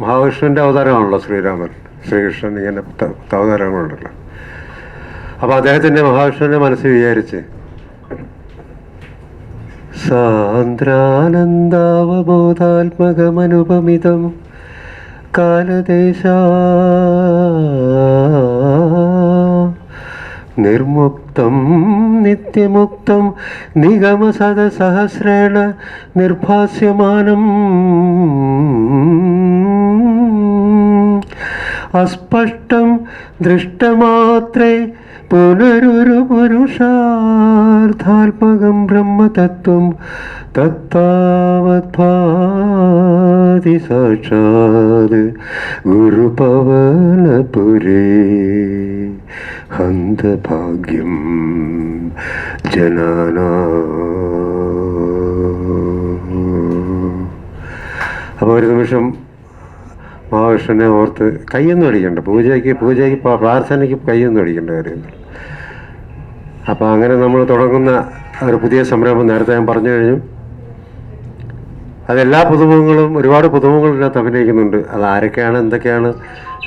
മഹാവിഷ്ണുവിന്റെ അവതാരമാണല്ലോ ശ്രീരാമൻ. ശ്രീകൃഷ്ണൻ ഇങ്ങനെ അവതാരങ്ങളുണ്ടല്ലോ അപ്പോൾ അദ്ദേഹത്തിന്റെ മഹാവിഷ്ണുവിന്റെ മനസ്സിൽ വിചാരിച്ച് സാന്ദ്രാനന്ദാവബോധാത്മകമനുപമിതം കാലദേശ നിർമുക്തം നിത്യമുക്തം നിഗമസദസഹസ്രേണ നിർഭാസ്യമാനം. അസ്പഷ്ടം ദൃഷ്ടമാത്രേ പുനരൊരു പുരുഷാർത്ഥാത്മകം ബ്രഹ്മതത്വം തത്താവത്ഭാതി സാക്ഷാത് ഗുരുപവനപുരേ. ഹന്തഭാഗ്യം ജനാനാ. അപ്പോൾ ഒരു നിമിഷം മഹാവിഷ്ണുവിനെ ഓർത്ത് കയ്യൊന്നും അടിക്കണ്ട. പൂജയ്ക്ക് പൂജയ്ക്ക് പ്രാർത്ഥനയ്ക്ക് കയ്യൊന്നും അടിക്കേണ്ട കാര്യമില്ല അപ്പോൾ അങ്ങനെ നമ്മൾ തുടങ്ങുന്ന ഒരു പുതിയ സംരംഭം നേരത്തെ ഞാൻ പറഞ്ഞു കഴിഞ്ഞു. അതെല്ലാ പുതുമുഖങ്ങളും ഒരുപാട് പുതുമുഖങ്ങൾ അഭിനയിക്കുന്നുണ്ട്. അത് ആരൊക്കെയാണ് എന്തൊക്കെയാണ്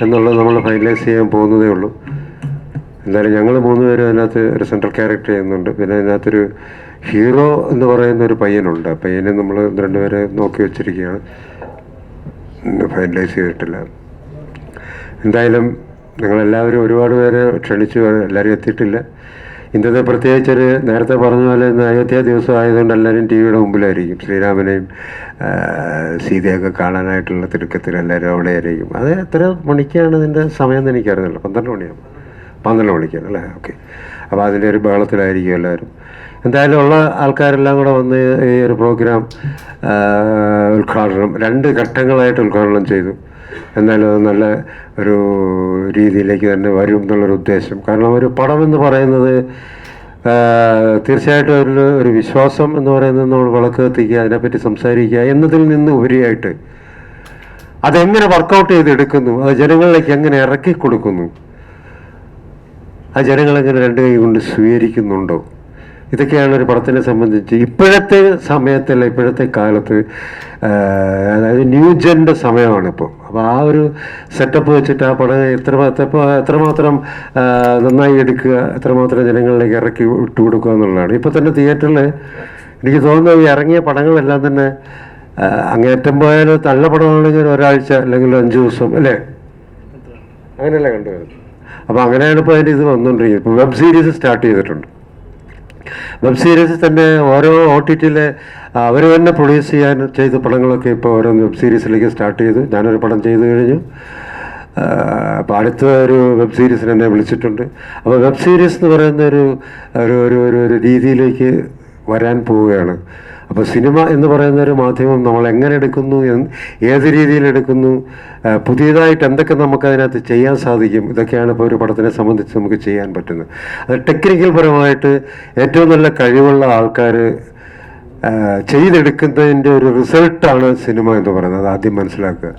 എന്നുള്ളത് നമ്മൾ ഫൈനലൈസ് ചെയ്യാൻ പോകുന്നതേ ഉള്ളൂ. എന്തായാലും ഞങ്ങൾ മൂന്ന് പേരും അതിനകത്ത് ഒരു സെൻട്രൽ ക്യാരക്ടർ ചെയ്യുന്നുണ്ട്. പിന്നെ അതിനകത്തൊരു ഹീറോ എന്ന് പറയുന്ന ഒരു പയ്യനുണ്ട്. ആ പയ്യനെ നമ്മൾ രണ്ടുപേരെ രണ്ട് നോക്കി വെച്ചിരിക്കുകയാണ്. ഫൈനലൈസ് ചെയ്തിട്ടില്ല. എന്തായാലും നിങ്ങളെല്ലാവരും ഒരുപാട് പേരെ ക്ഷണിച്ചു. എല്ലാവരും എത്തിയിട്ടില്ല. ഇന്നത്തെ പ്രത്യേകിച്ചൊരു നേരത്തെ പറഞ്ഞ പോലെ ഇന്ന് അയോധ്യ ദിവസം ആയതുകൊണ്ട് എല്ലാവരും ടി വിയുടെ മുമ്പിലായിരിക്കും. ശ്രീരാമനെയും സീതയൊക്കെ കാണാനായിട്ടുള്ള തിടുക്കത്തിൽ എല്ലാവരും അവിടെ ആയിരിക്കും അത് എത്ര മണിക്കാണ് ഇതിന്റെ സമയം എന്ന് എനിക്കറിഞ്ഞല്ലോ. പന്ത്രണ്ട് മണിയാകും പന്ത്രണ്ട് വിളിക്കാൻ അല്ലേ? ഓക്കെ. അപ്പോൾ അതിന്റെ ഒരു ബഹളത്തിലായിരിക്കും എല്ലാവരും. എന്തായാലും ഉള്ള ആൾക്കാരെല്ലാം കൂടെ വന്ന് ഈ ഒരു പ്രോഗ്രാം ഉദ്ഘാടനം രണ്ട് ഘട്ടങ്ങളായിട്ട് ഉദ്ഘാടനം ചെയ്തു. എന്നാലും അത് നല്ല ഒരു രീതിയിലേക്ക് തന്നെ വരും എന്നുള്ളൊരു ഉദ്ദേശം. കാരണം ഒരു പടം എന്ന് പറയുന്നത് തീർച്ചയായിട്ടും ഒരു ഒരു വിശ്വാസം എന്ന് പറയുന്നത് നമ്മൾ വിളക്ക് കത്തിക്കുക അതിനെപ്പറ്റി സംസാരിക്കുക എന്നതിൽ നിന്ന് ഉപരിയായിട്ട് അതെങ്ങനെ വർക്കൗട്ട് ചെയ്തെടുക്കുന്നു അത് ജനങ്ങളിലേക്ക് എങ്ങനെ ഇറക്കി കൊടുക്കുന്നു ആ ജനങ്ങളെങ്ങനെ രണ്ട് കൈ കൊണ്ട് സ്വീകരിക്കുന്നുണ്ടോ? ഇതൊക്കെയാണ് ഒരു പടത്തിനെ സംബന്ധിച്ച് ഇപ്പോഴത്തെ സമയത്തല്ല ഇപ്പോഴത്തെ കാലത്ത് അതായത് ന്യൂ ജെന്റെ സമയമാണ് ഇപ്പോൾ അപ്പോൾ ആ ഒരു സെറ്റപ്പ് വെച്ചിട്ട് ആ പടം എത്ര എത്ര എത്രമാത്രം നന്നായി എടുക്കുക എത്രമാത്രം ജനങ്ങളിലേക്ക് ഇറക്കി വിട്ടു കൊടുക്കുക എന്നുള്ളതാണ്. ഇപ്പോൾ തന്നെ തിയേറ്ററിൽ എനിക്ക് തോന്നുന്നു ഈ ഇറങ്ങിയ പടങ്ങളെല്ലാം തന്നെ അങ്ങേറ്റം പോയാൽ നല്ല പടമാണെങ്കിൽ ഒരാഴ്ച അല്ലെങ്കിൽ അഞ്ച് ദിവസം അല്ലേ? അങ്ങനെയല്ല കണ്ടുവരുന്നത് അപ്പോൾ അങ്ങനെയാണ് ഇപ്പോൾ അതിന്റെ ഇത് വന്നുകൊണ്ടിരിക്കുന്നത് ഇപ്പോൾ വെബ് സീരീസ് സ്റ്റാർട്ട് ചെയ്തിട്ടുണ്ട്. വെബ് സീരീസ് തന്നെ ഓരോ ഒ ടി ടിയിലെ അവർ തന്നെ പ്രൊഡ്യൂസ് ചെയ്യാൻ ചെയ്ത പടങ്ങളൊക്കെ ഇപ്പോൾ ഓരോ വെബ് സീരീസിലേക്ക് സ്റ്റാർട്ട് ചെയ്തു ഞാനൊരു പടം ചെയ്തു കഴിഞ്ഞു. അപ്പോൾ അടുത്ത ഒരു വെബ് സീരീസിന് എന്നെ വിളിച്ചിട്ടുണ്ട്. അപ്പോൾ വെബ് സീരീസ് എന്ന് പറയുന്ന ഒരു ഒരു ഒരു ഒരു ഒരു രീതിയിലേക്ക് വരാൻ പോവുകയാണ്. അപ്പോൾ സിനിമ എന്ന് പറയുന്ന ഒരു മാധ്യമം നമ്മൾ എങ്ങനെ എടുക്കുന്നു ഏത് രീതിയിൽ എടുക്കുന്നു പുതിയതായിട്ട് എന്തൊക്കെ നമുക്ക് അതിനകത്ത് ചെയ്യാൻ സാധിക്കും ഇതൊക്കെയാണ് ഇപ്പോൾ ഒരു പടത്തിനെ സംബന്ധിച്ച് നമുക്ക് ചെയ്യാൻ പറ്റുന്നത്. അത് ടെക്നിക്കൽ പരമായിട്ട് ഏറ്റവും നല്ല കഴിവുള്ള ആൾക്കാർ ചെയ്തെടുക്കുന്നതിന്റെ ഒരു റിസൾട്ടാണ് സിനിമ എന്ന് പറയുന്നത്. ആദ്യം മനസ്സിലാക്കുക.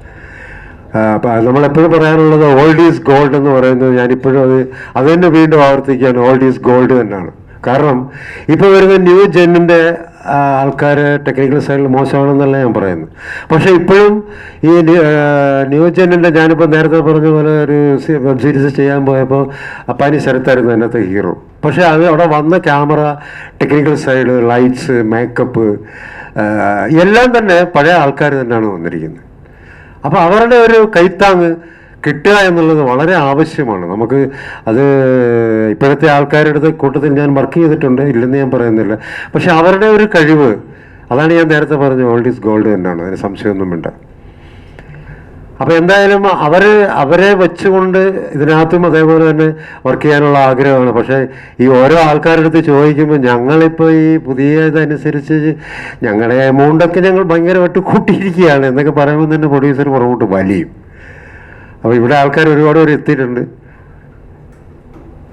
നമ്മളെപ്പോഴും പറയാനുള്ളത് ഓൾഡ് ഈസ് ഗോൾഡ് എന്ന് പറയുന്നത് ഞാനിപ്പോഴും അത് അത് തന്നെ വീണ്ടും ആവർത്തിക്കുകയാണ്. ഓൾഡ് ഈസ് ഗോൾഡ് തന്നെയാണ്. കാരണം ഇപ്പോൾ വരുന്ന ന്യൂ ജെന്നിന്റെ ആൾക്കാർ ടെക്നിക്കൽ സൈഡിൽ മോശമാണെന്നല്ല ഞാൻ പറയുന്നത്. പക്ഷേ ഇപ്പോഴും ഈ ന്യൂ- ജെന്നിന്റെ ഞാനിപ്പോൾ നേരത്തെ പറഞ്ഞ പോലെ ഒരു വെബ് സീരീസ് ചെയ്യാൻ പോയപ്പോൾ അപ്പാനി ശരത്തായിരുന്നു അതിനകത്ത് ഹീറോ പക്ഷേ അത് അവിടെ വന്ന camera technical side lights makeup എല്ലാം തന്നെ പഴയ ആൾക്കാർ തന്നെയാണ് വന്നിരിക്കുന്നത്. അപ്പോൾ അവരുടെ ഒരു കൈത്താങ് കിട്ടുക എന്നുള്ളത് വളരെ ആവശ്യമാണ്. നമുക്ക് അത് ഇപ്പോഴത്തെ ആൾക്കാരുടെ അടുത്ത് കൂട്ടത്തിൽ ഞാൻ വർക്ക് ചെയ്തിട്ടുണ്ട്. ഇല്ലെന്ന് ഞാൻ പറയുന്നില്ല. പക്ഷെ അവരുടെ ഒരു കഴിവ് അതാണ് ഞാൻ നേരത്തെ പറഞ്ഞ ഓൾഡ് ഈസ് ഗോൾഡ് തന്നെയാണ്. അതിന് സംശയമൊന്നും വേണ്ട. അപ്പോൾ എന്തായാലും അവർ അവരെ വെച്ചുകൊണ്ട് ഇതിനകത്തും അതേപോലെ തന്നെ വർക്ക് ചെയ്യാനുള്ള ആഗ്രഹമാണ്. പക്ഷേ ഈ ഓരോ ആൾക്കാരുടെ അടുത്ത് ചോദിക്കുമ്പോൾ ഞങ്ങളിപ്പോൾ ഈ പുതിയ ഇതനുസരിച്ച് ഞങ്ങളുടെ എമൗണ്ടൊക്കെ ഞങ്ങൾ ഭയങ്കരമായിട്ട് കൂട്ടിയിരിക്കുകയാണ്. എന്നൊക്കെ പറയുമ്പോൾ തന്നെ പ്രൊഡ്യൂസർ പുറകോട്ട് വലിയും. അപ്പോൾ ഇവിടെ ആൾക്കാർ ഒരുപാട് പേര് എത്തിയിട്ടുണ്ട്.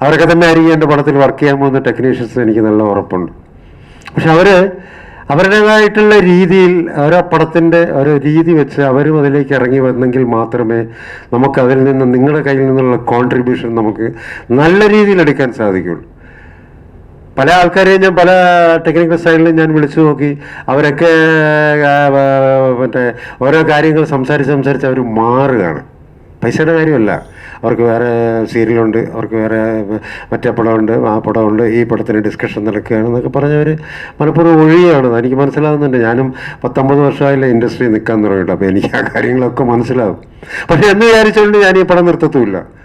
അവരൊക്കെ തന്നെ ആയിരിക്കും എന്റെ പടത്തിൽ വർക്ക് ചെയ്യാൻ പോകുന്ന ടെക്നീഷ്യൻസ് എനിക്ക് നല്ല ഉറപ്പുണ്ട്. പക്ഷെ അവർ അവരുടേതായിട്ടുള്ള രീതിയിൽ ഓരോ പടത്തിന്റെ ഓരോ രീതി വെച്ച് അവരും അതിലേക്ക് ഇറങ്ങി വന്നെങ്കിൽ മാത്രമേ നമുക്ക് അതിൽ നിന്ന് നിങ്ങളുടെ കയ്യിൽ നിന്നുള്ള കോൺട്രിബ്യൂഷൻ നമുക്ക് നല്ല രീതിയിൽ എടുക്കാൻ സാധിക്കുള്ളൂ പല ആൾക്കാരെയും ഞാൻ പല ടെക്നിക്കൽ സൈഡിലും ഞാൻ വിളിച്ചു നോക്കി. അവരൊക്കെ മറ്റേ ഓരോ കാര്യങ്ങൾ സംസാരിച്ച് സംസാരിച്ച് അവർ മാറുകയാണ്. പൈസയുടെ കാര്യമല്ല. അവർക്ക് വേറെ സീരിയലുണ്ട് അവർക്ക് വേറെ മറ്റേ പടമുണ്ട് ആ പടമുണ്ട് ഈ പടത്തിന് ഡിസ്കഷൻ നടക്കുകയാണ് എന്നൊക്കെ പറഞ്ഞവർ മലപ്പുറം ഒഴിയാണ്. എനിക്ക് മനസ്സിലാവുന്നുണ്ട്. ഞാനും പത്തൊമ്പത് വർഷമായില്ല ഇൻഡസ്ട്രി നിൽക്കാൻ തുടങ്ങിയിട്ട്. അപ്പോൾ എനിക്ക് ആ കാര്യങ്ങളൊക്കെ മനസ്സിലാവും. പക്ഷേ എന്ന് വിചാരിച്ചുകൊണ്ട് ഞാൻ ഈ പടം നിർത്തത്തുമില്ല.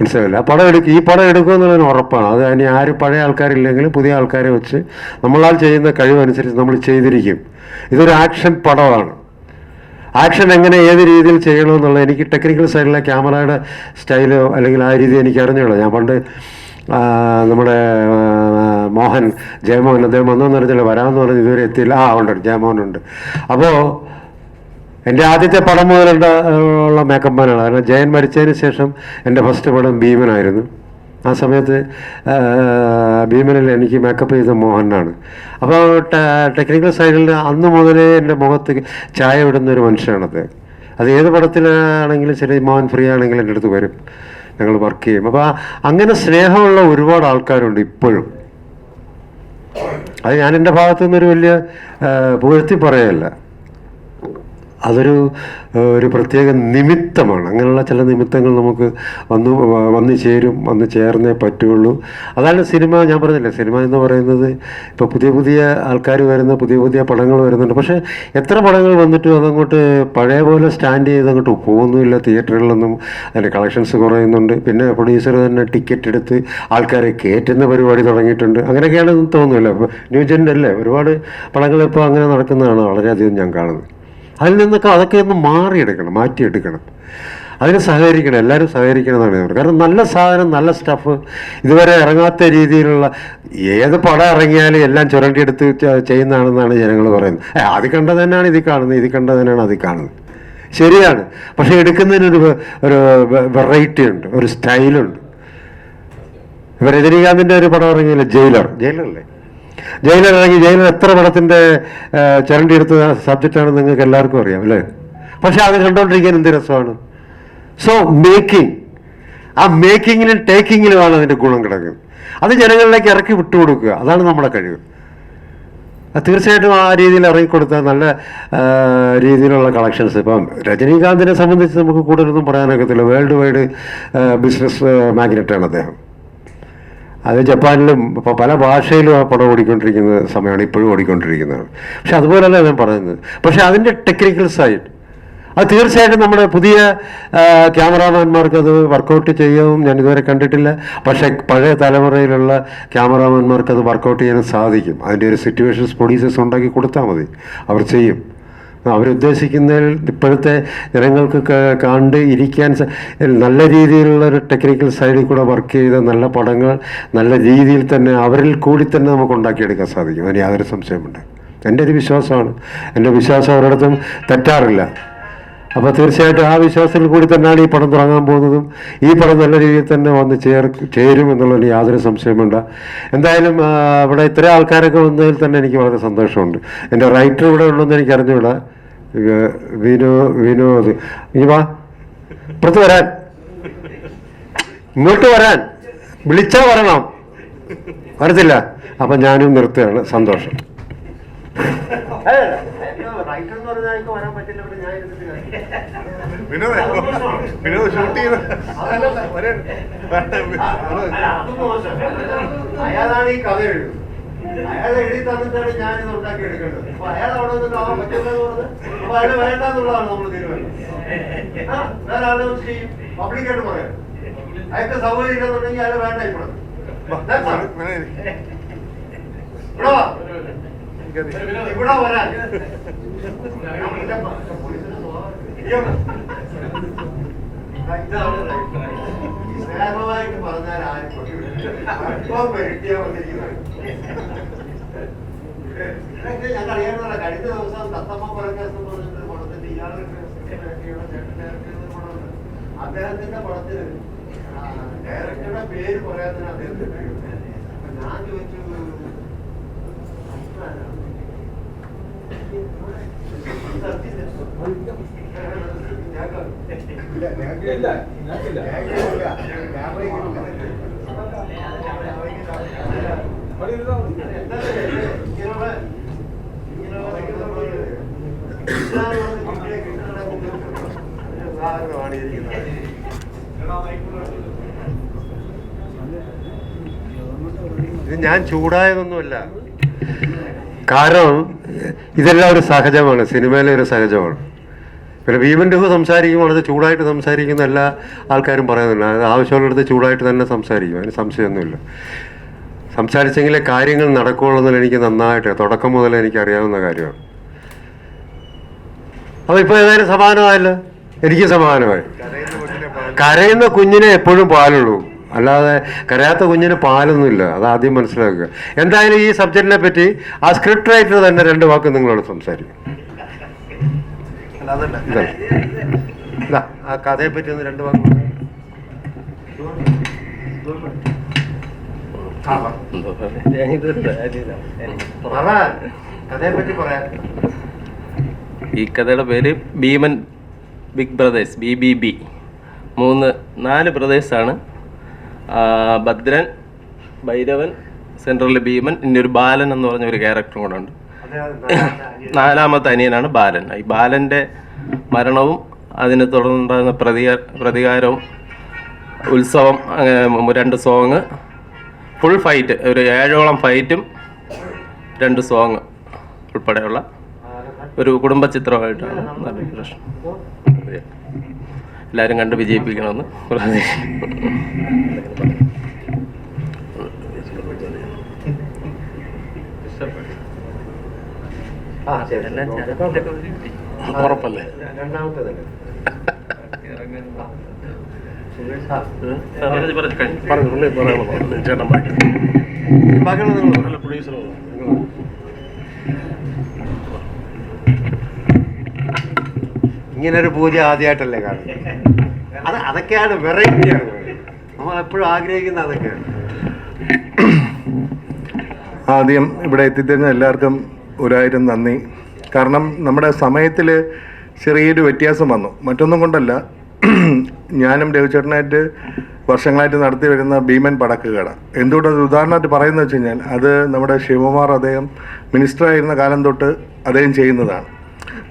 മനസ്സിലായില്ല? ആ പടം എടുക്കും ഈ പടം എടുക്കും എന്നുള്ളതിന് ഉറപ്പാണ്. അത് ഇനി ആര് പഴയ ആൾക്കാരില്ലെങ്കിലും പുതിയ ആൾക്കാരെ വെച്ച് നമ്മളാൽ ചെയ്യുന്ന കഴിവനുസരിച്ച് നമ്മൾ ചെയ്തിരിക്കും. ഇതൊരു ആക്ഷൻ പടമാണ്. ആക്ഷൻ എങ്ങനെ ഏത് രീതിയിൽ ചെയ്യണമെന്നുള്ള എനിക്ക് ടെക്നിക്കൽ സൈഡിലെ ക്യാമറയുടെ സ്റ്റൈലോ അല്ലെങ്കിൽ ആ രീതി എനിക്ക് അറിഞ്ഞുള്ളൂ ഞാൻ പണ്ട് നമ്മുടെ മോഹൻ ജയമോഹൻ അദ്ദേഹം വന്നെന്ന് പറഞ്ഞില്ല വരാമെന്ന് പറഞ്ഞ് ഇതുവരെ എത്തിയില്ല. ആ ഉണ്ട് ജയമോഹൻ ഉണ്ട്. അപ്പോൾ എന്റെ ആദ്യത്തെ പടം മുതലുള്ള മേക്കപ്പ് മാനാണ്. കാരണം ജയൻ മരിച്ചതിന് ശേഷം എന്റെ ഫസ്റ്റ് പടം ഭീമനായിരുന്നു. ആ സമയത്ത് ഭീമനിൽ എനിക്ക് മേക്കപ്പ് ചെയ്ത മോഹനാണ്. അപ്പോൾ ടെക്നിക്കൽ സൈഡിൽ അന്ന് മുതലേ എന്റെ മുഖത്ത് ചായ വിടുന്ന ഒരു മനുഷ്യനാണത്. അത് ഏത് പടത്തിലാണെങ്കിലും ശരി മോഹൻ ഫ്രീ ആണെങ്കിലും എന്റെ അടുത്ത് വരും. ഞങ്ങൾ വർക്ക് ചെയ്യും. അപ്പോൾ അങ്ങനെ സ്നേഹമുള്ള ഒരുപാട് ആൾക്കാരുണ്ട് ഇപ്പോഴും. അത് ഞാൻ എന്റെ ഭാഗത്തുനിന്നൊരു വലിയ പുകഴ്ത്തി പറയല്ല. അതൊരു ഒരു പ്രത്യേക നിമിത്തമാണ്. അങ്ങനെയുള്ള ചില നിമിത്തങ്ങൾ നമുക്ക് വന്നു വന്നു ചേരും വന്നു ചേർന്നേ പറ്റുള്ളൂ. അതാണ് സിനിമ ഞാൻ പറഞ്ഞില്ലേ സിനിമ എന്ന് പറയുന്നത് ഇപ്പോൾ പുതിയ പുതിയ ആൾക്കാർ വരുന്ന പുതിയ പുതിയ പടങ്ങൾ വരുന്നുണ്ട്. പക്ഷേ എത്ര പടങ്ങൾ വന്നിട്ടും അതങ്ങോട്ട് പഴയ പോലെ സ്റ്റാൻഡ് ചെയ്ത് അങ്ങോട്ട് പോകുന്നുമില്ല. തിയേറ്ററുകളിലൊന്നും അതിന്റെ കളക്ഷൻസ് കുറയുന്നുണ്ട്. പിന്നെ പ്രൊഡ്യൂസർ തന്നെ ടിക്കറ്റ് എടുത്ത് ആൾക്കാരെ കയറ്റുന്ന പരിപാടി തുടങ്ങിയിട്ടുണ്ട്. അങ്ങനെയൊക്കെയാണ് തോന്നുന്നില്ല. ന്യൂ ന്യൂജന്റെ അല്ലേ? ഒരുപാട് പടങ്ങൾ ഇപ്പോൾ അങ്ങനെ നടക്കുന്നതാണ് വളരെയധികം ഞാൻ കാണുന്നത്. അതിൽ നിന്നൊക്കെ അതൊക്കെ ഒന്ന് മാറിയെടുക്കണം മാറ്റിയെടുക്കണം. അതിന് സഹകരിക്കണം എല്ലാവരും സഹകരിക്കണം എന്നാണ് ഞാൻ പറയുന്നത് കാരണം നല്ല സാധനം നല്ല സ്റ്റഫ് ഇതുവരെ ഇറങ്ങാത്ത രീതിയിലുള്ള ഏത് പടം ഇറങ്ങിയാലും എല്ലാം ചുരണ്ടിയെടുത്ത് ചെയ്യുന്നതാണെന്നാണ് ജനങ്ങൾ പറയുന്നത്. അത് കണ്ടത് തന്നെയാണ് ഇത് കാണുന്നത് ഇത് കണ്ടത് തന്നെയാണ് അത് കാണുന്നത്. ശരിയാണ്. പക്ഷേ എടുക്കുന്നതിനൊരു ഒരു വെറൈറ്റി ഉണ്ട് ഒരു സ്റ്റൈലുണ്ട് ഇപ്പം രജനീകാന്തിന്റെ ഒരു പടം ഇറങ്ങിയില്ല? ജയിലർ. ജയിലറല്ലേ? ജയിലർ ഇറങ്ങി ജയിലർ എത്ര പടത്തിന്റെ ചരണ്ടി എടുത്ത സബ്ജക്റ്റാണെന്ന് നിങ്ങൾക്ക് എല്ലാവർക്കും അറിയാം അല്ലേ? പക്ഷെ അത് കണ്ടുകൊണ്ടിരിക്കാൻ എന്ത് രസമാണ്? സോ മേക്കിംഗ് ആ മേക്കിങ്ങിലും ടേക്കിങ്ങിലുമാണ് അതിന്റെ ഗുണം കിടക്കുന്നത്. അത് ജനങ്ങളിലേക്ക് ഇറക്കി വിട്ടുകൊടുക്കുക. അതാണ് നമ്മുടെ കഴിവ്. തീർച്ചയായിട്ടും ആ രീതിയിൽ ഇറങ്ങിക്കൊടുത്താൽ നല്ല രീതിയിലുള്ള കളക്ഷൻസ് ഇപ്പം രജനീകാന്തിനെ സംബന്ധിച്ച് നമുക്ക് കൂടുതലൊന്നും പറയാനൊക്കത്തില്ല. വേൾഡ് വൈഡ് ബിസിനസ് മാഗ്നറ്റാണ് അദ്ദേഹം. അത് ജപ്പാനിലും ഇപ്പോൾ പല ഭാഷയിലും ആ പടം ഓടിക്കൊണ്ടിരിക്കുന്ന സമയമാണ് ഇപ്പോഴും ഓടിക്കൊണ്ടിരിക്കുന്നതാണ് പക്ഷെ അതുപോലല്ല ഞാൻ പറയുന്നത്. പക്ഷെ അതിന്റെ ടെക്നിക്കൽ സൈഡ്. അത് തീർച്ചയായിട്ടും നമ്മുടെ പുതിയ ക്യാമറാമാന്മാർക്ക് അത് വർക്കൗട്ട് ചെയ്യവും. ഞാൻ ഇതുവരെ കണ്ടിട്ടില്ല. പക്ഷേ പഴയ തലമുറയിലുള്ള ക്യാമറാമാന്മാർക്ക് അത് വർക്കൗട്ട് ചെയ്യാൻ സാധിക്കും. അതിന്റെ ഒരു സിറ്റുവേഷൻസ് പ്രൊഡ്യൂസേഴ്സ് ഉണ്ടാക്കി കൊടുത്താൽ മതി. അവർ ചെയ്യും. അവരുദ്ദേശിക്കുന്നതിൽ ഇപ്പോഴത്തെ ജനങ്ങൾക്ക് കണ്ട് ഇരിക്കാൻ നല്ല രീതിയിലുള്ള ഒരു ടെക്നിക്കൽ സൈഡിൽ കൂടെ വർക്ക് ചെയ്ത നല്ല പടങ്ങൾ നല്ല രീതിയിൽ തന്നെ അവരിൽ കൂടി തന്നെ നമുക്ക് ഉണ്ടാക്കിയെടുക്കാൻ സാധിക്കും. അതിന് യാതൊരു സംശയമുണ്ട് എന്റെ ഒരു വിശ്വാസമാണ്. എന്റെ വിശ്വാസം ഒരിടത്തും തെറ്റാറില്ല. അപ്പോൾ തീർച്ചയായിട്ടും ആ വിശ്വാസത്തിൽ കൂടി തന്നെയാണ് ഈ പടം തുടങ്ങാൻ പോകുന്നതും ഈ പടം നല്ല രീതിയിൽ തന്നെ വന്ന് ചേർ ചേരും എന്നുള്ളതിന് യാതൊരു സംശയമുണ്ട് എന്തായാലും ഇവിടെ ഇത്ര ആൾക്കാരൊക്കെ വന്നതിൽ തന്നെ എനിക്ക് വളരെ സന്തോഷമുണ്ട്. എന്റെ റൈറ്റർ ഇവിടെ ഉണ്ടെന്ന് എനിക്ക് അറിഞ്ഞുകൂടാ. വിനോ വിനോദ് ഇനി വാ. പുറത്ത് വരാൻ. ഇങ്ങോട്ട് വരാൻ. വിളിച്ചാ വരണം. വരത്തില്ല. അപ്പം ഞാനും നിർത്തുകയാണ്. സന്തോഷം. വിനോദ് വിനോദ് ഷൂട്ട് ചെയ്ത് അയാളാണ് ഈ കഥ എഴുതുന്നത് അയാൾ എഴുതി തന്നിട്ടാണ് ഞാൻ ഇത് ഉണ്ടാക്കി എടുക്കേണ്ടത് അപ്പൊ അയാൾ അവിടെ നിന്ന് ആവാൻ പറ്റില്ലെന്ന് പറഞ്ഞത് അപ്പൊ അയാൾ വേണ്ടെന്നുള്ളതാണ് നമ്മൾ തീരുമാനം വേറെ ആളെ ചെയ്യും പബ്ലിക്കായിട്ട് പറയാം അയാൾക്ക് സൗകര്യം ഇല്ലെന്നുണ്ടെങ്കിൽ അയാൾ വേണ്ട ഇപ്പോൾ ഇവിടെ ഇവിടെ വരാൻ. സ്നേഹമായിട്ട് പറഞ്ഞാൽ ആരും അല്പം പെരുട്ടിയാ വന്നിരിക്കുന്നത്. ഞങ്ങൾ അറിയാവുന്ന കഴിഞ്ഞ ദിവസം തത്തമ്മ പറഞ്ഞെന്ന് പറഞ്ഞിട്ട് പടത്തിന്റെ ഇയാളുടെ ചേട്ടൻ ഡയറക്ടർ പടമുണ്ട് അദ്ദേഹത്തിന്റെ പടത്തിന് ഡയറക്ടറുടെ പേര് പറയാൻ തന്നെ അപ്പൊ ഞാൻ ചോദിച്ചു ഇത് ഞാൻ ചൂടായതൊന്നുമല്ല. കാരണം ഇതെല്ലാം ഒരു സഹജമാണ്. സിനിമയിലെ ഒരു സഹജമാണ്. പിന്നെ ഭീമന്റെ സംസാരിക്കുമ്പോൾ അത് ചൂടായിട്ട് സംസാരിക്കുന്ന എല്ലാ ആൾക്കാരും പറയുന്നുണ്ട്. അത് ആവശ്യമുള്ളിടത്ത് ചൂടായിട്ട് തന്നെ സംസാരിക്കും. അതിന് സംശയമൊന്നുമില്ല. സംസാരിച്ചെങ്കിലേ കാര്യങ്ങൾ നടക്കുകയുള്ളൂ എന്നുള്ള എനിക്ക് നന്നായിട്ട് തുടക്കം മുതൽ എനിക്ക് അറിയാവുന്ന കാര്യമാണ്. അപ്പോൾ ഇപ്പോൾ ഏതായാലും സമാനമായല്ലോ? എനിക്ക് സമാനമായി. കരയുന്ന കുഞ്ഞിനെ എപ്പോഴും പാലുള്ളൂ. അല്ലാതെ കരയാത്ത കുഞ്ഞിന് പാലൊന്നുമില്ല. അത് ആദ്യം മനസ്സിലാക്കുക. എന്തായാലും ഈ സബ്ജക്റ്റിനെ പറ്റി ആ സ്ക്രിപ്റ്റ് റൈറ്റർ തന്നെ രണ്ട് വാക്ക് നിങ്ങളോട് സംസാരിക്കും. ആ കഥയെ പറ്റി ഒന്ന് രണ്ട് വാക്ക് ഈ കഥയുടെ പേര് Bheeman big brothers B B B. മൂന്ന് നാല് ബ്രദേഴ്സാണ് ഭദ്രൻ ഭൈരവൻ സെൻട്രലിൽ ഭീമൻ ഇനി ഒരു ബാലൻ എന്ന് പറഞ്ഞ ഒരു ക്യാരക്ടറും കൂടെ ഉണ്ട്. നാലാമത്തെ അനിയനാണ്. ബാലൻ. ഈ ബാലന്റെ മരണവും അതിനെ തുടർന്നുണ്ടാകുന്ന പ്രതികാര പ്രതികാരവും ഉത്സവം അങ്ങനെ രണ്ട് സോങ് ഫുൾ ഫൈറ്റ് ഒരു ഏഴോളം ഫൈറ്റും രണ്ട് സോങ് ഉൾപ്പെടെയുള്ള ഒരു കുടുംബ ചിത്രമായിട്ടാണ് നല്ല പ്രശ്നം എല്ലാവരും കണ്ട് വിജയിപ്പിക്കണമെന്ന് പ്രതീക്ഷിക്കുന്നു. ഉറപ്പല്ലേ? ആ. ചേട്ടൻ ബാക്കിയുള്ള നിങ്ങൾ ഇങ്ങനെ ഒരു പൂജ ആദ്യമായിട്ടല്ലേ കാണുന്നത്? അത് അതൊക്കെയാണ് വെറൈറ്റിയാണ് നമ്മൾ എപ്പോഴും ആഗ്രഹിക്കുന്ന അതൊക്കെയാണ്. ആദ്യം ഇവിടെ എത്തിത്തരുന്ന എല്ലാവർക്കും ഒരായിരം നന്ദി. കാരണം നമ്മുടെ സമയത്തിൽ ചെറിയൊരു വ്യത്യാസം വന്നു. മറ്റൊന്നും കൊണ്ടല്ല. ഞാനും രവിചേട്ടനായിട്ട് വർഷങ്ങളായിട്ട് നടത്തി വരുന്ന ഭീമൻ പടക്ക് കട എന്തുകൊണ്ട് ഉദാഹരണമായിട്ട് പറയുന്നത് വെച്ച് കഴിഞ്ഞാൽ അത് നമ്മുടെ ശിവകുമാർ അദ്ദേഹം മിനിസ്റ്ററായിരുന്ന കാലം തൊട്ട് അദ്ദേഹം ചെയ്യുന്നതാണ്.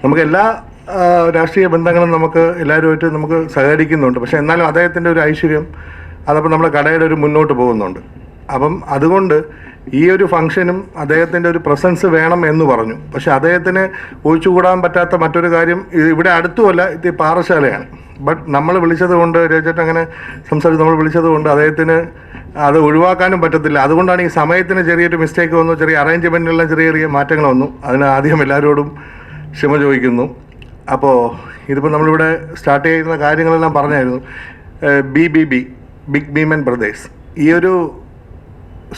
നമുക്ക് എല്ലാ രാഷ്ട്രീയ ബന്ധങ്ങളും നമുക്ക് എല്ലാവരുമായിട്ട് നമുക്ക് സഹകരിക്കുന്നുണ്ട്. പക്ഷേ എന്നാലും അദ്ദേഹത്തിന്റെ ഒരു ഐശ്വര്യം അതപ്പോൾ നമ്മുടെ കടയുടെ ഒരു മുന്നോട്ട് പോകുന്നുണ്ട്. അപ്പം അതുകൊണ്ട് ഈ ഒരു ഫംഗ്ഷനും അദ്ദേഹത്തിന്റെ ഒരു പ്രസൻസ് വേണം എന്ന് പറഞ്ഞു. പക്ഷെ അദ്ദേഹത്തിന് ഒഴിച്ചുകൂടാൻ പറ്റാത്ത മറ്റൊരു കാര്യം ഇവിടെ അടുത്തുമല്ല ഇത് പാറശാലയാണ്. ബട്ട് നമ്മൾ വിളിച്ചത് കൊണ്ട് രചേട്ടൻ അങ്ങനെ സംസാരിച്ച് നമ്മൾ വിളിച്ചത് കൊണ്ട് അദ്ദേഹത്തിന് അത് ഒഴിവാക്കാനും പറ്റത്തില്ല. അതുകൊണ്ടാണ് ഈ സമയത്തിന് ചെറിയൊരു മിസ്റ്റേക്ക് വന്നു ചെറിയ അറേഞ്ച്മെന്റിലെല്ലാം ചെറിയ ചെറിയ മാറ്റങ്ങൾ വന്നു. അതിന് ആദ്യം എല്ലാവരോടും ക്ഷമ ചോദിക്കുന്നു. അപ്പോൾ ഇതിപ്പോൾ നമ്മളിവിടെ സ്റ്റാർട്ട് ചെയ്യുന്ന കാര്യങ്ങളെല്ലാം പറഞ്ഞായിരുന്നു. B B B big Bheeman brothers ഈ ഒരു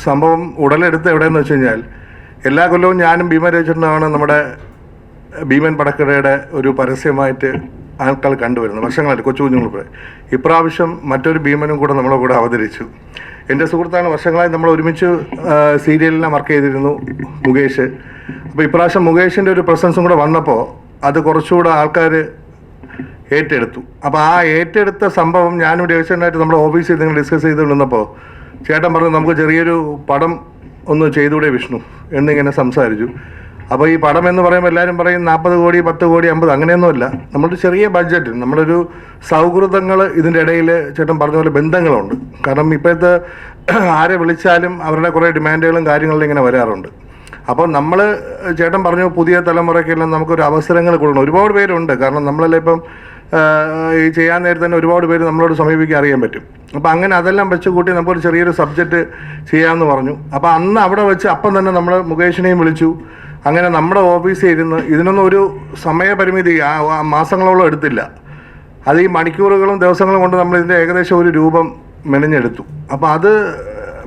സംഭവം ഉടലെടുത്ത് എവിടെയെന്ന് വെച്ച് കഴിഞ്ഞാൽ എല്ലാ കൊല്ലവും ഞാനും ഭീമൻ രചിച്ചിട്ടാണ് നമ്മുടെ ഭീമൻ പടക്കടയുടെ ഒരു പരസ്യമായിട്ട് ആൾക്കാർ കണ്ടുവരുന്നത് വർഷങ്ങളായിട്ട് കൊച്ചു കുഞ്ഞുങ്ങൾ ഇപ്രാവശ്യം മറ്റൊരു ഭീമനും കൂടെ നമ്മളെ കൂടെ അവതരിച്ചു. എന്റെ സുഹൃത്താണ് വർഷങ്ങളായി നമ്മൾ ഒരുമിച്ച് സീരിയലിനെ വർക്ക് ചെയ്തിരുന്നു മുകേഷ്. അപ്പോൾ ഇപ്രാവശ്യം മുകേഷിന്റെ ഒരു പ്രസൻസും കൂടെ വന്നപ്പോൾ അത് കുറച്ചുകൂടെ ആൾക്കാർ ഏറ്റെടുത്തു. അപ്പോൾ ആ ഏറ്റെടുത്ത സംഭവം ഞാനും രവിചന്ദ്രനായിട്ട് നമ്മുടെ ഓഫീസിൽ നിങ്ങൾ ഡിസ്കസ് ചെയ്തുകൊണ്ടിരുന്നപ്പോൾ ചേട്ടൻ പറഞ്ഞു നമുക്ക് ചെറിയൊരു പടം ഒന്ന് ചെയ്തുകൂടെ വിഷ്ണു എന്നിങ്ങനെ സംസാരിച്ചു. അപ്പോൾ ഈ പടം എന്ന് പറയുമ്പോൾ എല്ലാവരും പറയും നാൽപ്പത് കോടി പത്ത് കോടി അമ്പത് അങ്ങനെയൊന്നുമല്ല നമ്മളൊരു ചെറിയ ബഡ്ജറ്റ് നമ്മളൊരു സൗഹൃദങ്ങൾ ഇതിന്റെ ഇടയിൽ ചേട്ടൻ പറഞ്ഞ പോലെ ബന്ധങ്ങളുണ്ട്. കാരണം ഇപ്പോഴത്തെ ആരെ വിളിച്ചാലും അവരുടെ കുറേ ഡിമാൻഡുകളും കാര്യങ്ങളും ഇങ്ങനെ വരാറുണ്ട്. അപ്പോൾ നമ്മൾ ചേട്ടൻ പറഞ്ഞു പുതിയ തലമുറയ്ക്കെല്ലാം നമുക്കൊരു അവസരങ്ങൾ കൊടുക്കണം. ഒരുപാട് പേരുണ്ട്. കാരണം നമ്മളെല്ലാം ഇപ്പം ഈ ചെയ്യാൻ നേരത്തെ തന്നെ ഒരുപാട് പേര് നമ്മളോട് സമീപിക്കാൻ അറിയാൻ പറ്റും. അപ്പോൾ അങ്ങനെ അതെല്ലാം വെച്ച് കൂട്ടി നമുക്കൊരു ചെറിയൊരു സബ്ജക്റ്റ് ചെയ്യാമെന്ന് പറഞ്ഞു. അപ്പോൾ അന്ന് അവിടെ വെച്ച് അപ്പം തന്നെ നമ്മൾ മുകേഷിനെയും വിളിച്ചു. അങ്ങനെ നമ്മുടെ ഓഫീസിൽ ഇരുന്ന് ഇതിനൊന്നും ഒരു സമയപരിമിതി ആ മാസങ്ങളോളം എടുത്തില്ല. അത് ഈ മണിക്കൂറുകളും ദിവസങ്ങളും കൊണ്ട് നമ്മൾ ഇതിന്റെ ഏകദേശം ഒരു രൂപം മെനഞ്ഞെടുത്തു. അപ്പോൾ അത്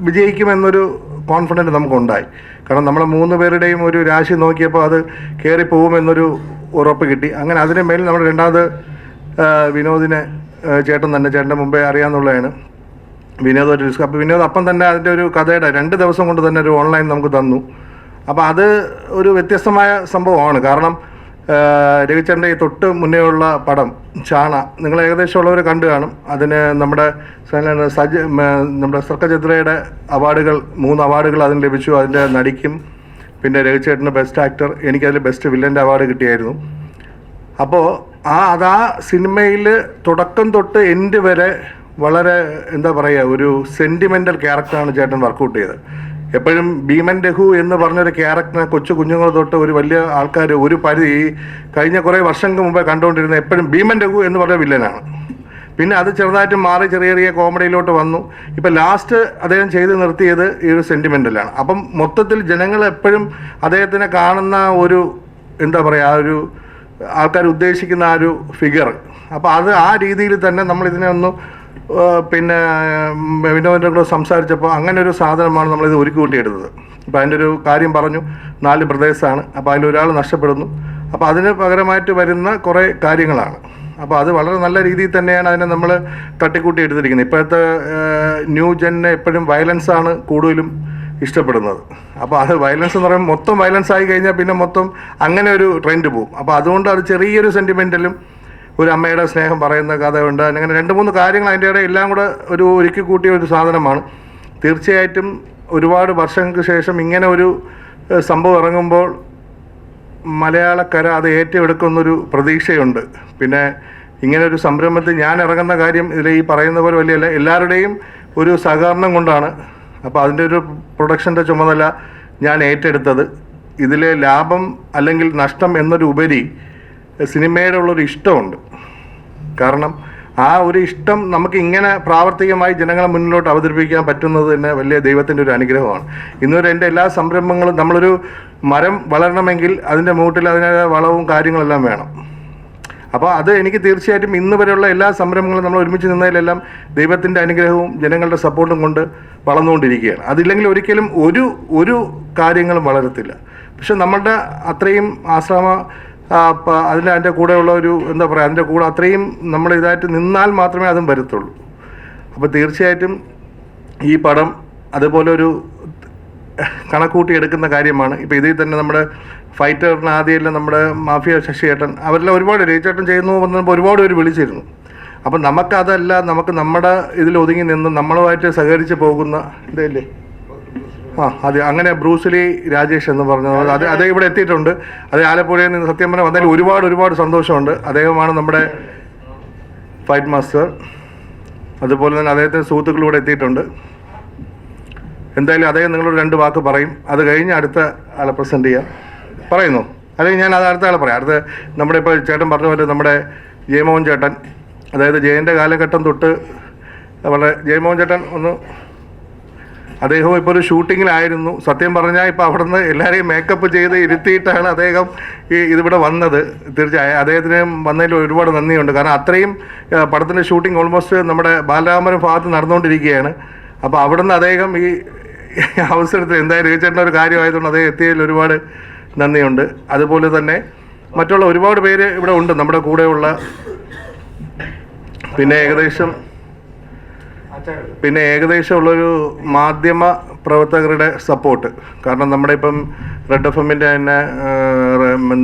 വിജയിക്കുമെന്നൊരു കോൺഫിഡന്റ് നമുക്കുണ്ടായി. കാരണം നമ്മൾ മൂന്ന് പേരുടെയും ഒരു രാശി നോക്കിയപ്പോൾ അത് കയറി പോകുമെന്നൊരു ഉറപ്പ് കിട്ടി. അങ്ങനെ അതിന് മേൽ നമ്മൾ രണ്ടാമത് വിനോദിനെ ചേട്ടൻ തന്നെ. ചേട്ടന്റെ മുമ്പേ അറിയാമെന്നുള്ളതാണ്. വിനോദ് ഒരു ഡിസ്ക് അപ്പോൾ വിനോദ് അപ്പം തന്നെ അതിന്റെ ഒരു കഥയുടെ രണ്ട് ദിവസം കൊണ്ട് തന്നെ ഒരു ഓൺലൈൻ നമുക്ക് തന്നു. അപ്പോൾ അത് ഒരു വ്യത്യസ്തമായ സംഭവമാണ്. കാരണം രവിചന്ദ്രന്റെ ഈ തൊട്ട് മുന്നേ ഉള്ള പടം ചാണ നിങ്ങൾ ഏകദേശം ഉള്ളവർ കണ്ടു കാണും. അതിന് നമ്മുടെ സജ നമ്മുടെ സർക്കചിത്രയുടെ അവാർഡുകൾ മൂന്ന് അവാർഡുകൾ അതിന് ലഭിച്ചു. അതിന്റെ നടിക്കും പിന്നെ രവിചേട്ടന് ബെസ്റ്റ് ആക്ടർ എനിക്കതിൽ ബെസ്റ്റ് വില്ലന്റെ അവാർഡ് കിട്ടിയായിരുന്നു. അപ്പോൾ ആ അതാ സിനിമയിൽ തുടക്കം തൊട്ട് എൻഡ് വരെ വളരെ എന്താ പറയുക ഒരു സെന്റിമെന്റൽ ക്യാരക്ടറാണ് ചേട്ടൻ വർക്കൗട്ട് ചെയ്തത്. എപ്പോഴും ഭീമൻ രഘു എന്ന് പറഞ്ഞൊരു ക്യാരക്ടറിനെ കൊച്ചു കുഞ്ഞുങ്ങൾ തൊട്ട് ഒരു വലിയ ആൾക്കാർ ഒരു പരിധി കഴിഞ്ഞ കുറേ വർഷങ്ങൾക്ക് മുമ്പേ കണ്ടുകൊണ്ടിരുന്ന എപ്പോഴും ഭീമൻ രഘു എന്ന് പറഞ്ഞ വില്ലനാണ്. പിന്നെ അത് ചെറുതായിട്ട് മാറി ചെറിയ ചെറിയ കോമഡിയിലോട്ട് വന്നു. ഇപ്പം ലാസ്റ്റ് അദ്ദേഹം ചെയ്ത് നിർത്തിയത് ഈ ഒരു സെന്റിമെന്റലാണ് അപ്പം മൊത്തത്തിൽ ജനങ്ങൾ എപ്പോഴും അദ്ദേഹത്തിനെ കാണുന്ന ഒരു എന്താ പറയുക ആ ഒരു ആൾക്കാർ ഉദ്ദേശിക്കുന്ന ആ ഒരു ഫിഗർ അപ്പോൾ അത് ആ രീതിയിൽ തന്നെ നമ്മൾ ഇതിനെ ഒന്ന് പിന്നെ വിനോദിന്റെ കൂടെ സംസാരിച്ചപ്പോൾ അങ്ങനെ ഒരു സാധനമാണ് നമ്മളിത് ഒരുക്കി കൂട്ടിയെടുത്തത് അപ്പോൾ അതിന്റെ ഒരു കാര്യം പറഞ്ഞു. നാല് പ്രദേശമാണ്. അപ്പോൾ ഒരാൾ നഷ്ടപ്പെടുന്നു. അപ്പോൾ അതിന് പകരമായിട്ട് വരുന്ന കുറേ കാര്യങ്ങളാണ്. അപ്പോൾ അത് വളരെ നല്ല രീതിയിൽ തന്നെയാണ് അതിനെ നമ്മൾ തട്ടിക്കൂട്ടി എടുത്തിരിക്കുന്നത് ഇപ്പോഴത്തെ ന്യൂ ജെന്നെ എപ്പോഴും വയലൻസാണ് കൂടുതലും ഇഷ്ടപ്പെടുന്നത്. അപ്പോൾ അത് വയലൻസ് എന്ന് പറയുമ്പോൾ മൊത്തം വയലൻസ് ആയി കഴിഞ്ഞാൽ പിന്നെ മൊത്തം അങ്ങനെ ഒരു ട്രെൻഡ് പോകും. അപ്പോൾ അതുകൊണ്ട് അത് ചെറിയൊരു സെന്റിമെന്റലും ഒരു അമ്മയുടെ സ്നേഹം പറയുന്ന കഥയുണ്ട്. അങ്ങനെ രണ്ട് മൂന്ന് കാര്യങ്ങൾ അതിന്റെ ഇടയിൽ എല്ലാം കൂടെ ഒരു ഒരുക്കി കൂട്ടിയ ഒരു സാധനമാണ്. തീർച്ചയായിട്ടും ഒരുപാട് വർഷങ്ങൾക്ക് ശേഷം ഇങ്ങനെ ഒരു സംഭവം ഇറങ്ങുമ്പോൾ മലയാളക്കര അത് ഏറ്റെടുക്കുന്നൊരു പ്രതീക്ഷയുണ്ട്. പിന്നെ ഇങ്ങനെ ഒരു സംരംഭത്തിൽ ഞാൻ ഇറങ്ങുന്ന കാര്യം ഇതിൽ ഈ പറയുന്ന പോലെ വലിയല്ല. എല്ലാവരുടെയും ഒരു സഹകരണം കൊണ്ടാണ്. അപ്പോൾ അതിന്റെ ഒരു പ്രൊഡക്ഷന്റെ ചുമതല ഞാൻ ഏറ്റെടുത്തത്. ഇതിലെ ലാഭം അല്ലെങ്കിൽ നഷ്ടം എന്നൊരു ഉപരി സിനിമയുടെ ഇഷ്ടമുണ്ട്. കാരണം ആ ഒരു ഇഷ്ടം നമുക്ക് ഇങ്ങനെ പ്രാവർത്തികമായി ജനങ്ങളെ മുന്നിലോട്ട് അവതരിപ്പിക്കാൻ പറ്റുന്നത് തന്നെ വലിയ ദൈവത്തിന്റെ ഒരു അനുഗ്രഹമാണ്. ഇന്നുവരെ എന്റെ എല്ലാ സംരംഭങ്ങളും നമ്മളൊരു മരം വളരണമെങ്കിൽ അതിന്റെ മൂട്ടിൽ അതിന്റെ വളവും കാര്യങ്ങളെല്ലാം വേണം. അപ്പോൾ അത് എനിക്ക് തീർച്ചയായിട്ടും ഇന്ന് വരെയുള്ള എല്ലാ സംരംഭങ്ങളും നമ്മൾ ഒരുമിച്ച് നിന്നതിലെല്ലാം ദൈവത്തിന്റെ അനുഗ്രഹവും ജനങ്ങളുടെ സപ്പോർട്ടും കൊണ്ട് വളർന്നുകൊണ്ടിരിക്കുകയാണ്. അതില്ലെങ്കിൽ ഒരിക്കലും ഒരു ഒരു കാര്യങ്ങളും വളരത്തില്ല. പക്ഷെ നമ്മളുടെ അത്രയും ആശ്രമ പ- അതിന്റെ കൂടെയുള്ള ഒരു എന്താ പറയുക അതിന്റെ കൂടെ അത്രയും നമ്മൾ ഇതായിട്ട് നിന്നാൽ മാത്രമേ അതും വരത്തുള്ളൂ. അപ്പോൾ തീർച്ചയായിട്ടും ഈ പടം അതുപോലെ ഒരു കണക്കൂട്ടി എടുക്കുന്ന കാര്യമാണ്. ഇപ്പോൾ ഇതിൽ തന്നെ നമ്മുടെ ഫൈറ്ററിന് ആദ്യമെല്ലാം നമ്മുടെ മാഫിയ ശശിയേട്ടൻ അവരെല്ലാം ഒരുപാട് രേച്ചേട്ടൻ ചെയ്യുന്നു വന്നപ്പോൾ ഒരുപാട് പേര് വിളിച്ചിരുന്നു. അപ്പം നമുക്കതല്ല നമുക്ക് നമ്മുടെ ഇതിൽ ഒതുങ്ങി നിന്ന് നമ്മളുമായിട്ട് സഹകരിച്ച് പോകുന്ന ഇതല്ലേ? ആ അതെ അങ്ങനെ ബ്രൂസ്ലി രാജേഷ് എന്ന് പറഞ്ഞത് അത് അദ്ദേഹം ഇവിടെ എത്തിയിട്ടുണ്ട്. അത് ആലപ്പുഴയിൽ നിന്ന് സത്യം പറഞ്ഞാൽ വന്നതിൽ ഒരുപാട് ഒരുപാട് സന്തോഷമുണ്ട്. അദ്ദേഹമാണ് നമ്മുടെ ഫൈറ്റ് മാസ്റ്റർ. അതുപോലെ തന്നെ അദ്ദേഹത്തിന്റെ സുഹൃത്തുക്കൾ ഇവിടെ എത്തിയിട്ടുണ്ട്. എന്തായാലും അദ്ദേഹം നിങ്ങളോട് രണ്ട് വാക്ക് പറയും. അത് കഴിഞ്ഞ് അടുത്ത ആളെ പ്രസന്റ് ചെയ്യാം. പറയുന്നു. അല്ലെങ്കിൽ ഞാൻ അത് അടുത്ത ആളെ പറയാം. അടുത്ത നമ്മുടെ ഇപ്പോൾ ചേട്ടൻ പറഞ്ഞ പോലെ നമ്മുടെ ജയമോഹൻ ചേട്ടൻ. അതായത് ജയന്റെ കാലഘട്ടം തൊട്ട് നമ്മുടെ ജയമോഹൻ ചേട്ടൻ ഒന്ന് അദ്ദേഹം ഇപ്പോൾ ഒരു ഷൂട്ടിങ്ങിലായിരുന്നു. സത്യം പറഞ്ഞാൽ ഇപ്പോൾ അവിടെ നിന്ന് എല്ലാവരെയും മേക്കപ്പ് ചെയ്ത് ഇരുത്തിയിട്ടാണ് അദ്ദേഹം ഈ ഇതിവിടെ വന്നത്. തീർച്ചയായും അദ്ദേഹത്തിന് വന്നതിൽ ഒരുപാട് നന്ദിയുണ്ട്. കാരണം അത്രയും പടത്തിന്റെ ഷൂട്ടിംഗ് ഓൾമോസ്റ്റ് നമ്മുടെ ബാലരാമപുരം ഭാഗത്ത് നടന്നുകൊണ്ടിരിക്കുകയാണ്. അപ്പോൾ അവിടെ നിന്ന് അദ്ദേഹം ഈ അവസരത്തിൽ എന്തായാലും രവിചേട്ടന്റെ ഒരു കാര്യമായതുകൊണ്ട് അദ്ദേഹം എത്തിയതിൽ ഒരുപാട് നന്ദിയുണ്ട്. അതുപോലെ തന്നെ മറ്റുള്ള ഒരുപാട് പേര് ഇവിടെ ഉണ്ട് നമ്മുടെ കൂടെയുള്ള. പിന്നെ ഏകദേശം പിന്നെ ഏകദേശമുള്ളൊരു മാധ്യമ പ്രവർത്തകരുടെ സപ്പോർട്ട്. കാരണം നമ്മുടെ ഇപ്പം റെഡ് എഫ് എമ്മിന്റെ തന്നെ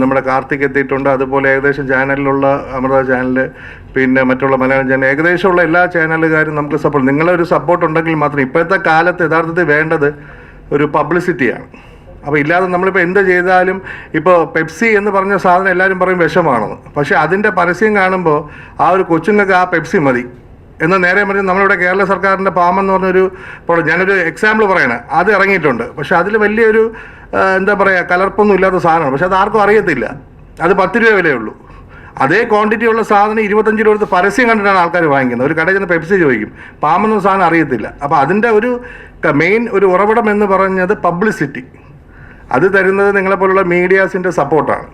നമ്മുടെ കാർത്തിക് എത്തിയിട്ടുണ്ട്. അതുപോലെ ഏകദേശം ചാനലിലുള്ള അമൃത ചാനൽ പിന്നെ മറ്റുള്ള മലയാളം ചാനൽ ഏകദേശമുള്ള എല്ലാ ചാനലുകാരും നമുക്ക് സപ്പോർട്ട് നിങ്ങളെ ഒരു സപ്പോർട്ട് ഉണ്ടെങ്കിൽ മാത്രം ഇപ്പോഴത്തെ കാലത്ത് യഥാർത്ഥത്തിൽ വേണ്ടത് ഒരു പബ്ലിസിറ്റിയാണ് അപ്പോൾ ഇല്ലാതെ നമ്മളിപ്പോൾ എന്ത് ചെയ്താലും ഇപ്പോൾ പെപ്സി എന്ന് പറഞ്ഞ സാധനം എല്ലാവരും പറയും വിഷമാണെന്ന്. പക്ഷേ അതിന്റെ പരസ്യം കാണുമ്പോൾ ആ ഒരു കൊച്ചുങ്ങൾക്ക് ആ പെപ്സി മതി. എന്നാൽ നേരെ മറിച്ച് നമ്മളിവിടെ കേരള സർക്കാരിന്റെ പാമെന്ന് പറഞ്ഞൊരു ഞാനൊരു എക്സാമ്പിൾ പറയണേ. അത് ഇറങ്ങിയിട്ടുണ്ട്. പക്ഷേ അതിൽ വലിയൊരു എന്താ പറയുക കലർപ്പൊന്നും ഇല്ലാത്ത സാധനമാണ്. പക്ഷേ അത് ആർക്കും അറിയത്തില്ല. അത് പത്ത് രൂപ വിലയുള്ളൂ അതേ ക്വാണ്ടിറ്റി ഉള്ള സാധനം ഇരുപത്തഞ്ച് രൂപ എടുത്ത് പരസ്യം കണ്ടിട്ടാണ് ആൾക്കാർ വാങ്ങിക്കുന്നത്. ഒരു കടയിൽ ചെന്ന് പെപ്സി ചോദിക്കും പാമെന്ന സാധനം അറിയത്തില്ല. അപ്പോൾ അതിന്റെ ഒരു മെയിൻ ഒരു ഉറവിടം എന്ന് പറഞ്ഞത് പബ്ലിസിറ്റി അത് തരുന്നത് നിങ്ങളെപ്പോലുള്ള മീഡിയാസിന്റെ സപ്പോർട്ടാണ്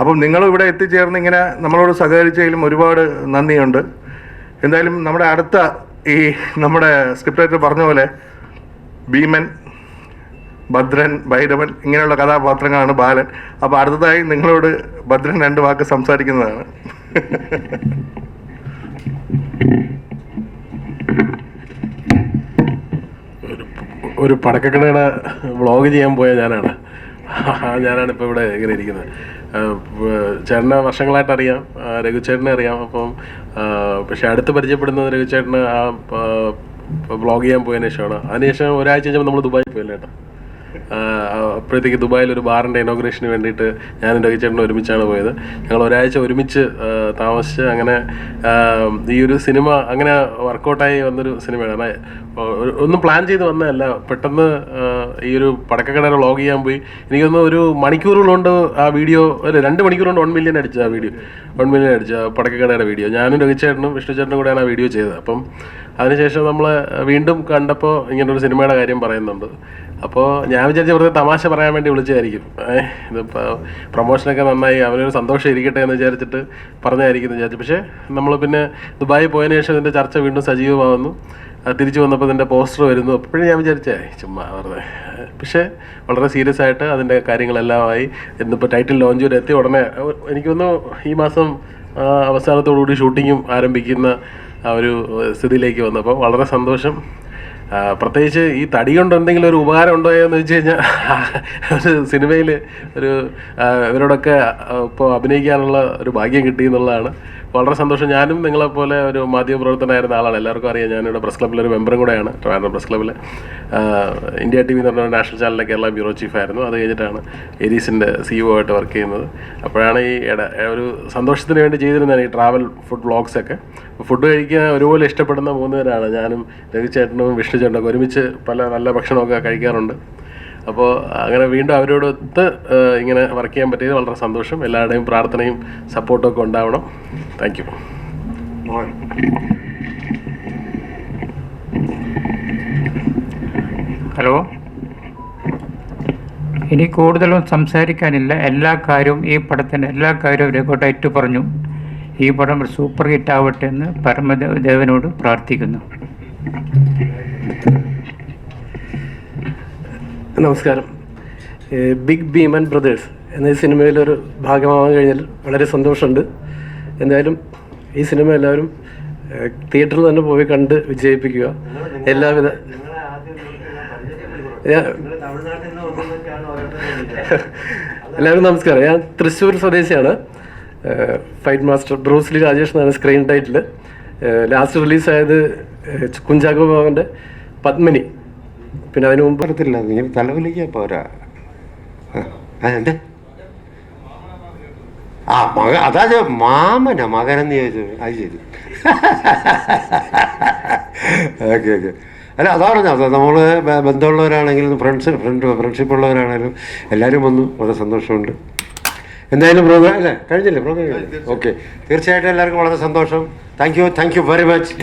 അപ്പം നിങ്ങളും ഇവിടെ എത്തിച്ചേർന്ന് ഇങ്ങനെ നമ്മളോട് സഹകരിച്ചതിലും ഒരുപാട് നന്ദിയുണ്ട്. എന്തായാലും നമ്മുടെ അടുത്ത ഈ നമ്മുടെ സ്ക്രിപ്റ്റ് റൈറ്റർ പറഞ്ഞ പോലെ ഭീമൻ ഭദ്രൻ ഭൈരവൻ ഇങ്ങനെയുള്ള കഥാപാത്രങ്ങളാണ് ബാലൻ. അപ്പോൾ അടുത്തതായി നിങ്ങളോട് ഭദ്രൻ രണ്ട് വാക്ക് സംസാരിക്കുന്നതാണ്. ഒരു പടക്കക്കടയുടെ വ്ളോഗ് ചെയ്യാൻ പോയ ഞാനാണ്. ഞാനാണ് ഇപ്പോൾ ഇവിടെ ഇങ്ങനെ ഇരിക്കുന്നത്. ചേട്ടനെ വർഷങ്ങളായിട്ട് അറിയാം. രഘുചേട്ടനെ അറിയാം. അപ്പം പക്ഷെ അടുത്ത് പരിചയപ്പെടുന്നത് രഘുചേട്ടന് ആ വ്ളോഗ് ചെയ്യാൻ പോയതിനു ശേഷമാണ്. അതിനുശേഷം ഒരാഴ്ച കഴിഞ്ഞപ്പോൾ നമ്മൾ ദുബായി പോയില്ല കേട്ടോ ആ, അപ്പോഴത്തേക്ക് ദുബായിൽ ഒരു ബാറിന്റെ ഇനോഗ്രേഷന് വേണ്ടിയിട്ട് ഞാൻ ഞാനും ചേട്ടൻ ഒരുമിച്ചാണ് പോയത്. ഞങ്ങൾ ഒരാഴ്ച ഒരുമിച്ച് താമസിച്ച് അങ്ങനെ ഈ ഒരു സിനിമ അങ്ങനെ വർക്കൗട്ടായി വന്നൊരു സിനിമയാണ്. ഒന്നും പ്ലാൻ ചെയ്ത് വന്നതല്ല. പെട്ടെന്ന് ഈ ഒരു പടക്കക്കടയുടെ വ്ളോഗ് ചെയ്യാൻ പോയി. എനിക്കൊന്ന് ഒരു മണിക്കൂറുകളുണ്ട് ആ വീഡിയോ ഒരു രണ്ട് മണിക്കൂർ കൊണ്ട് വൺ മില്യൺ അടിച്ചു ആ വീഡിയോ. വൺ മില്യൺ അടിച്ചു പടക്കക്കടയുടെ വീഡിയോ. ഞാനും രഘുചേട്ടനും വിഷ്ണുചേട്ടനും കൂടെയാണ് ആ വീഡിയോ ചെയ്തത്. അപ്പം അതിനുശേഷം നമ്മൾ വീണ്ടും കണ്ടപ്പോൾ ഇങ്ങനൊരു സിനിമയുടെ കാര്യം പറയുന്നുണ്ട്. അപ്പോൾ ഞാൻ വിചാരിച്ച വെറുതെ തമാശ പറയാൻ വേണ്ടി വിളിച്ചതായിരിക്കും. ഇതിപ്പോൾ പ്രൊമോഷനൊക്കെ നന്നായി അവനൊരു സന്തോഷം ഇരിക്കട്ടെ എന്ന് വിചാരിച്ചിട്ട് പറഞ്ഞതായിരിക്കും എന്ന് വിചാരിച്ചു. പക്ഷേ നമ്മൾ പിന്നെ ദുബായി പോയതിന് ശേഷം ഇതിന്റെ ചർച്ച വീണ്ടും സജീവമാകുന്നു തിരിച്ചു വന്നപ്പോൾ ഇതിന്റെ പോസ്റ്റർ വരുന്നു. അപ്പോഴും ഞാൻ വിചാരിച്ചേ ചുമ്മാ വെറുതെ. പക്ഷേ വളരെ സീരിയസ് ആയിട്ട് അതിന്റെ കാര്യങ്ങളെല്ലാമായി ഇന്നിപ്പോൾ ടൈറ്റിൽ ലോഞ്ച് വരെ എത്തി ഉടനെ എനിക്ക് തോന്നുന്നു ഈ മാസം അവസാനത്തോടുകൂടി ഷൂട്ടിങ്ങും ആരംഭിക്കുന്ന ആ ഒരു സ്ഥിതിയിലേക്ക് വന്നപ്പോൾ വളരെ സന്തോഷം. പ്രത്യേകിച്ച് ഈ തടി കൊണ്ട് എന്തെങ്കിലും ഒരു ഉപകാരം ഉണ്ടോ എന്ന് വെച്ച് കഴിഞ്ഞാൽ ഒരു സിനിമയിൽ ഒരു ഇവരോടൊക്കെ ഇപ്പോൾ അഭിനയിക്കാനുള്ള ഒരു ഭാഗ്യം കിട്ടി എന്നുള്ളതാണ്. വളരെ സന്തോഷം. ഞാനും നിങ്ങളെ പോലെ ഒരു മാധ്യമപ്രവർത്തനമായിരുന്ന ആളാണ്. എല്ലാവർക്കും അറിയാം ഞാനിവിടെ പ്രസ് ക്ലബ്ബിലൊരു മെമ്പറും കൂടെയാണ് ട്രാൻഡർ പ്രസ് ക്ലബ്ബിൽ ഇന്ത്യ ടി വി എന്ന് പറഞ്ഞ നാഷണൽ ചാനലിലെ കേരള ബ്യൂറോ ചീഫായിരുന്നു അത് കഴിഞ്ഞിട്ടാണ് എരീസിന്റെ സിഇഒ ആയിട്ട് വർക്ക് ചെയ്യുന്നത്. അപ്പോഴാണ് ഈ ഒരു സന്തോഷത്തിന് വേണ്ടി ചെയ്തിരുന്നതാണ് ഈ ട്രാവൽ ഫുഡ് വ്ളോഗ്സ് ഒക്കെ. ഫുഡ് കഴിക്കാൻ ഒരുപോലെ ഇഷ്ടപ്പെടുന്ന മൂന്നുപേരാണ്. ഞാനും രവിചേട്ടനും വിഷ്ണു ചേട്ടനൊക്കെ ഒരുമിച്ച് പല നല്ല ഭക്ഷണമൊക്കെ കഴിക്കാറുണ്ട്. അപ്പോൾ അങ്ങനെ വീണ്ടും അവരോടൊത്ത് ഇങ്ങനെ വർക്ക് ചെയ്യാൻ പറ്റിയത് വളരെ സന്തോഷം. എല്ലാവരുടെയും പ്രാർത്ഥനയും സപ്പോർട്ടൊക്കെ ഉണ്ടാവണം. താങ്ക് യു ഹലോ ഇനി കൂടുതലും സംസാരിക്കാനില്ല. എല്ലാ കാര്യവും ഈ പടത്തിന്റെ എല്ലാ കാര്യവും രഘുട്ടായിട്ട് പറഞ്ഞു ഈ പടം ഒരു സൂപ്പർ ഹിറ്റ് ആവട്ടെ എന്ന് പരമദേവനോട് പ്രാർത്ഥിക്കുന്നു. നമസ്കാരം. ബിഗ് ഭീമൻ ബ്രദേഴ്സ് എന്ന ഈ സിനിമയിലൊരു ഭാഗമാവാൻ കഴിഞ്ഞാൽ വളരെ സന്തോഷമുണ്ട്. എന്തായാലും ഈ സിനിമ എല്ലാവരും തിയേറ്ററിൽ തന്നെ പോയി കണ്ട് വിജയിപ്പിക്കുക. എല്ലാവിധ എല്ലാവരും നമസ്കാരം. ഞാൻ തൃശ്ശൂർ സ്വദേശിയാണ്. ഫൈറ്റ് മാസ്റ്റർ ബ്രൂസ്ലി രാജേഷ് എന്നാണ് സ്ക്രീൻ ടൈറ്റിൽ ലാസ്റ്റ് റിലീസായത് കുഞ്ചാക്കോ ബാബന്റെ പത്മിനി. പിന്നെ അതിന് മുമ്പ് പറ്റത്തില്ല. ഇങ്ങനെ തലവലിക്കാൻ പോരാ. ആ, ആ, മക അതാ മാമന മാമനാ മകനെന്ന് ചോദിച്ചു. അത് ശരി. Okay okay. അല്ല അതാ പറഞ്ഞത്. നമ്മൾ ബന്ധമുള്ളവരാണെങ്കിലും ഫ്രണ്ട്സ് ഫ്രണ്ട് ഫ്രണ്ട്ഷിപ്പ് ഉള്ളവരാണെങ്കിലും എല്ലാവരും വന്നു. വളരെ സന്തോഷമുണ്ട്. എന്തായാലും പ്രോഗ്രാം അല്ലേ? കഴിഞ്ഞില്ലേ പ്രോഗ്രാം ഓക്കെ. തീർച്ചയായിട്ടും എല്ലാവർക്കും വളരെ സന്തോഷം. Thank you thank you very much